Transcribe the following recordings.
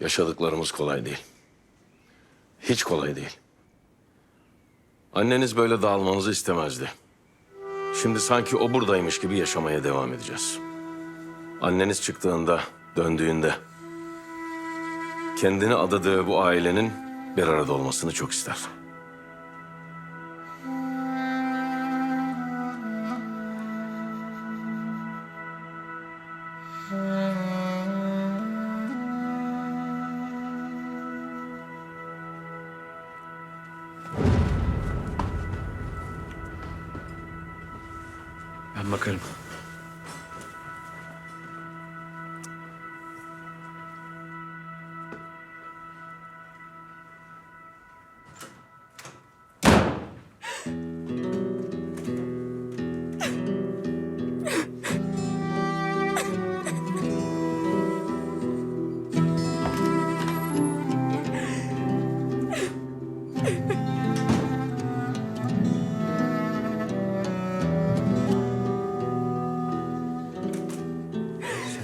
Yaşadıklarımız kolay değil. Hiç kolay değil. Anneniz böyle dağılmanızı istemezdi. Şimdi sanki o buradaymış gibi yaşamaya devam edeceğiz. Anneniz çıktığında, döndüğünde kendini adadığı bu ailenin bir arada olmasını çok ister. Ben bakarım.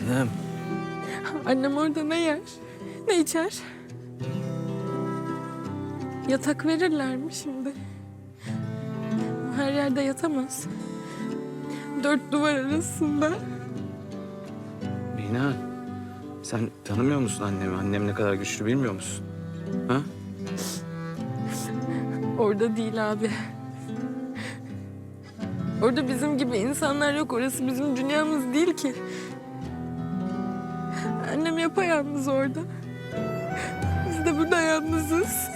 Canım. Annem orada ne yer? Ne içer? Yatak verirler mi şimdi? Her yerde yatamaz. Dört duvar arasında. Mina. Sen tanımıyor musun annemi? Annem ne kadar güçlü bilmiyor musun? Ha? Orada değil abi. Orada bizim gibi insanlar yok. Orası bizim dünyamız değil ki. Annem yapayalnız orada. Biz de burada yalnızız.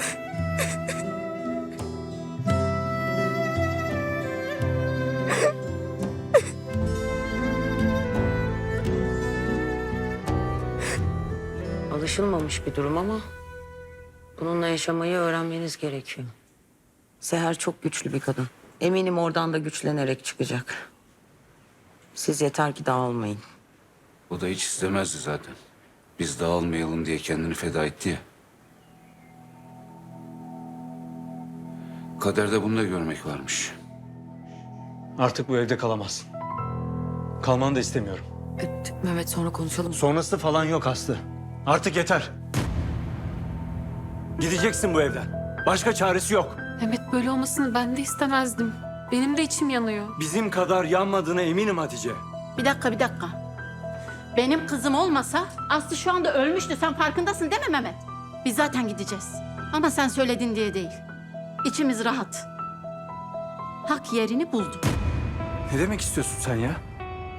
Alışılmamış bir durum ama bununla yaşamayı öğrenmeniz gerekiyor. Seher çok güçlü bir kadın. Eminim oradan da güçlenerek çıkacak. Siz yeter ki dağılmayın. O da hiç istemezdi zaten. Biz dağılmayalım diye kendini feda etti ya. Kaderde bunu da görmek varmış. Artık bu evde kalamazsın. Kalmanı da istemiyorum. Mehmet sonra konuşalım. Sonrası falan yok Aslı. Artık yeter. Gideceksin bu evden. Başka çaresi yok. Mehmet böyle olmasını ben de istemezdim. Benim de içim yanıyor. Bizim kadar yanmadığına eminim Hatice. Bir dakika bir dakika. Benim kızım olmasa Aslı şu anda ölmüştü. Sen farkındasın değil mi Mehmet? Biz zaten gideceğiz. Ama sen söyledin diye değil. İçimiz rahat. Hak yerini buldu. Ne demek istiyorsun sen ya?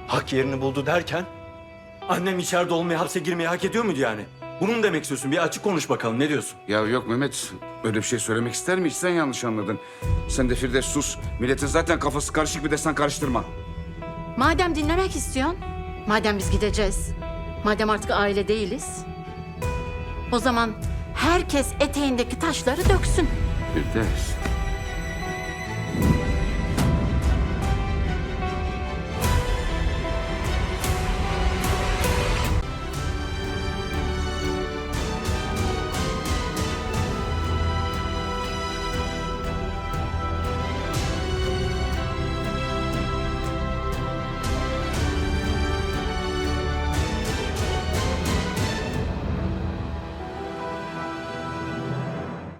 Hak yerini buldu derken... Annem içeride olmayı, hapse girmeyi hak ediyor muydu yani? Bunu mu demek istiyorsun? Bir açık konuş bakalım. Ne diyorsun? Ya yok Mehmet, öyle bir şey söylemek ister mi? Hiç sen yanlış anladın. Sen de Firdevs sus. Milletin zaten kafası karışık bir de sen karıştırma. Madem dinlemek istiyorsun, madem biz gideceğiz, madem artık aile değiliz, o zaman herkes eteğindeki taşları döksün. Firdevs.